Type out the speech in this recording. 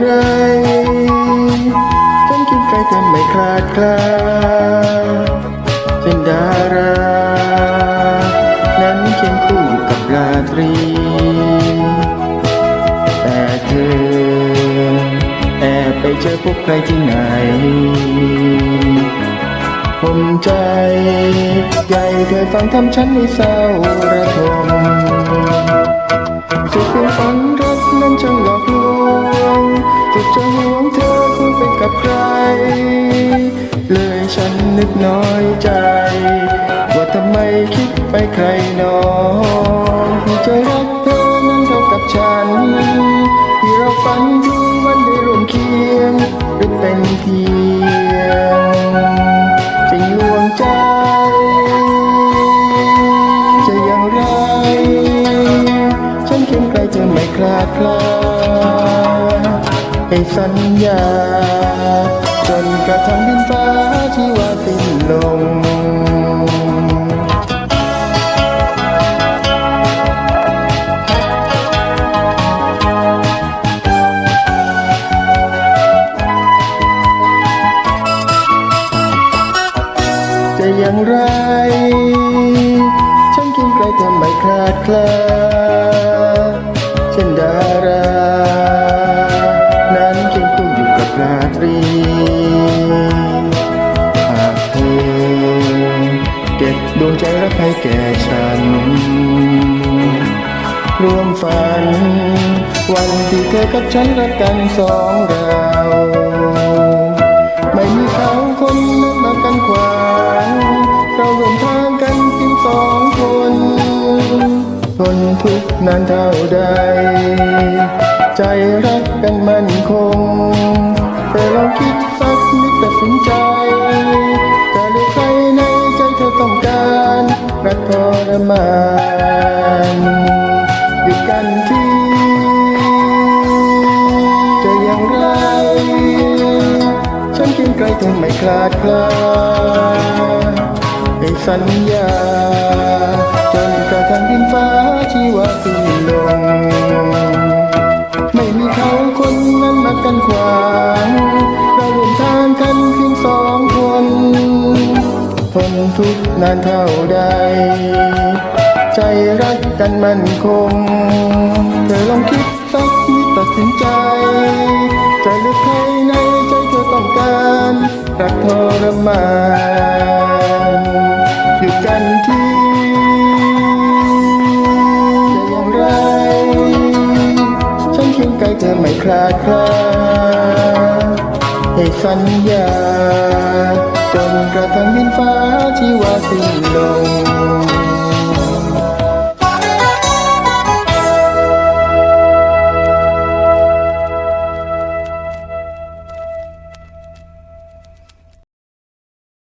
ไรฉันคิดใครเธอไม่คลาดคลาเป็นดารา นั้นเคียงคู่อยู่กับราตรี แต่เธอ แอบไปเจอพบใครที่ไหนผมใจ ใหญ่เธอฟังทำฉันให้เศร้าระทม จะห่วงเธอคงไปกับใคร เลยฉันนึกน้อยใจ ว่าทำไมคิดไปใครหนอที่จะรักเธอนั้นเท่ากับฉัน ที่เราฝันที่วันได้ร่วมเคียงหรือเป็นเพียงสิ่งลวงใจ จะอย่างไร ฉันเคียงไกลจะไม่คลาดคลา ให้สัญญา จนกระทั่งดินฟ้าที่ว่าสิ้นลงจะอย่างไร ฉันคียงไกลเธอไม่คลาดคลาเช่นด ราตรีหากเธอเก็บดวงใจรักให้แก่ฉันร่วมฝัน วันที่เธอกับฉันรักกันสองเรา ไม่มีเขาคนนั้นมากันขวางเราร่วมทางกันเพียงสองคนทนทุกข์นานเท่าใด ใจรักกันมั่นคง แต่เราคิดสักนิดตัดสินใจจะเลือกใครในใจเธอต้องการรักทรมานหยุดกันที่จะอย่างไร ฉันเคียงไกลเธอไม่คลาดคลาให้สัญญาจนกระทั่งดินฟ้าที่ว่าสิ้ ทนทุกนานเท่าใด ใจรักกันมั่นคง เธอลองคิดสักนิดตัดสินใจ จะเลือกใครในใจเธอต้องการรักทรมานหยุดกันที่จะอย่างไร ฉันเคียงไกลเธอไม่คลาดคลาให้สัญญา จนกระทั่งดินฟ้าที่ว่าสิ้นลง